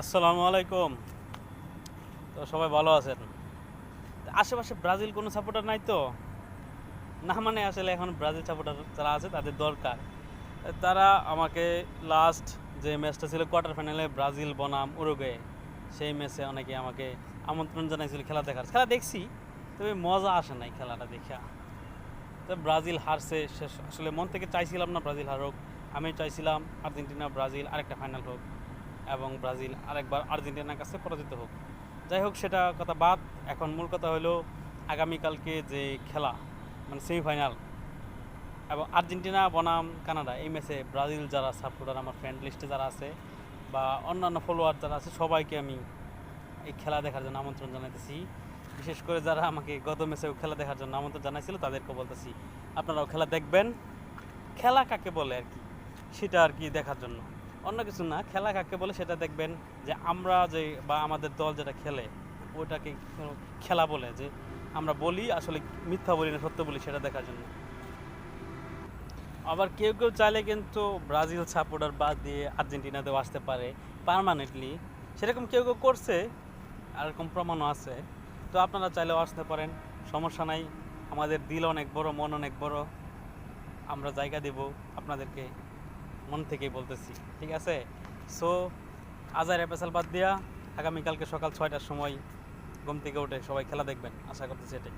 আসসালামু আলাইকুম। তো সবাই ভালো আছেন? আশেপাশে ব্রাজিল কোনো সাপোর্টার নাই তো? না মানে আসলে এখন ব্রাজিল সাপোর্টার যারা আছে তাদের দরকার। তারা আমাকে লাস্ট যে ম্যাচটা ছিল কোয়ার্টার ফাইনালে ব্রাজিল, বনাম, উরুগুয়ে, সেই ম্যাচে অনেকে আমাকে আমন্ত্রণ জানাইছিল খেলা দেখার। খেলা দেখছি, তবে মজা আসে নাই খেলাটা দেখা। তো ব্রাজিল হারছে শেষ আসলে মন থেকে চাইছিলাম না ব্রাজিল হারুক। আমি চাইছিলাম আর্জেন্টিনা, ব্রাজিল, আরেকটা ফাইনাল হোক। এবং ব্রাজিল আরেকবার আর্জেন্টিনার কাছে পরাজিত হোক। যাই হোক, সেটা কথা বাদ। এখন মূল কথা হলো আগামীকালকে যে খেলা মানে সেমিফাইনাল এবং আর্জেন্টিনা, বনাম, কানাডা, এই ম্যাচে ব্রাজিল যারা সাপোর্টার আমার ফ্রেন্ড লিস্টে যারা আছে বা অন্যান্য ফলোয়ার যারা আছে, সবাইকে আমি এই খেলা দেখার জন্য আমন্ত্রণ জানাইতেছি। বিশেষ করে যারা আমাকে গত ম্যাচেও খেলা দেখার জন্য আমন্ত্রণ জানাইছিল তাদেরকে বলতেছি, আপনারাও খেলা দেখবেন। খেলা কাকে বলে আর কি, সেটা আর কি দেখার জন্য। অন্য কিছু না, খেলা কাকে বলে সেটা দেখবেন যে আমরা যে বা আমাদের দল যেটা খেলে, ওটাকে খেলা বলে যে আমরা বলি, আসলে মিথ্যা বলি না, সত্য বলি সেটা দেখার জন্য। আবার কেউ কেউ চাইলে কিন্তু ব্রাজিল সাপোর্টার বাদ দিয়ে আর্জেন্টিনাতেও আসতে পারে, পারমানেন্টলি। সেরকম কেউ কেউ করছে, আর এরকম প্রমাণও আছে। তো আপনারা চাইলেও আসতে পারেন, সমস্যা নাই। আমাদের দিল অনেক বড়, মন অনেক বড়। আমরা জায়গা দেব আপনাদেরকে। মন থেকেই বলতেছি, ঠিক আছে? সো আজার এপেসাল বাদ দিয়া আগামীকালকে সকাল ছয়টার সময় ঘুম থেকে উঠে সবাই খেলা দেখবেন, আশা করতেছি এটাই।